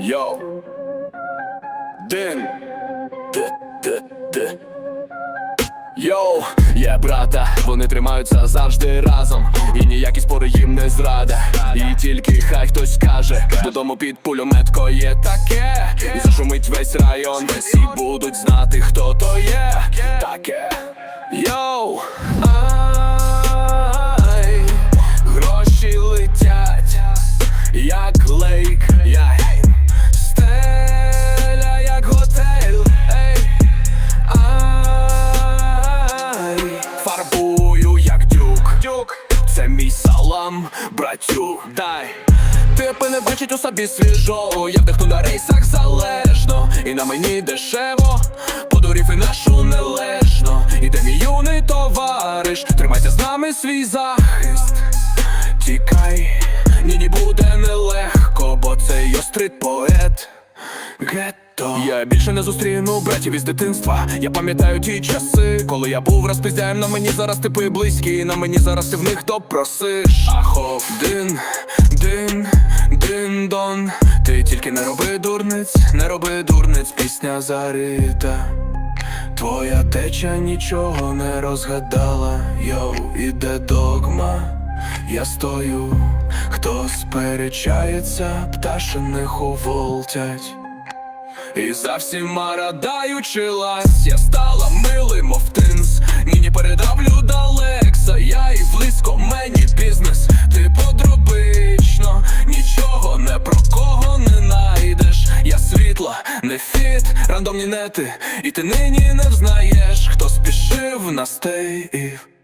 Йоу. Дин. Д, д, д. Йоу, є брата, вони тримаються завжди разом. І ніякі спори їм не зрада. І тільки хай хтось скаже, додому під пулеметко є таке. І зашумить весь район. Всі будуть знати, хто то є. Таке. Йоу. Салам, братю, дай. Типи не бачить у собі свіжого. Я вдихну на рейсах залежно. І на мені дешево, подурів і нашу нележно. Іде мій юний товариш, тримайся з нами свій захист. Тікай, ні, ні буде нелегко, бо це йострит поет. Гетто Я більше не зустріну братів із дитинства. Я пам'ятаю ті часи, коли я був розпиздяєм на мені зараз типи близькі, на мені зараз ти в них допросиш. Ахов, дин, дин, дин дон. Ти тільки не роби дурниць, не роби дурниць, пісня зарита. Твоя теча нічого не розгадала, йоу, іде догма. Я стою, хто сперечається, пташиних уволтять. І за всіма радаючи лась, я стала милим, мов тинс. Нині передавлю до Лекса, я і близько мені бізнес. Ти подробично, нічого не про кого не найдеш. Я світла, не фіт, рандомні нети, і ти нині не взнаєш, хто спішив на стейв.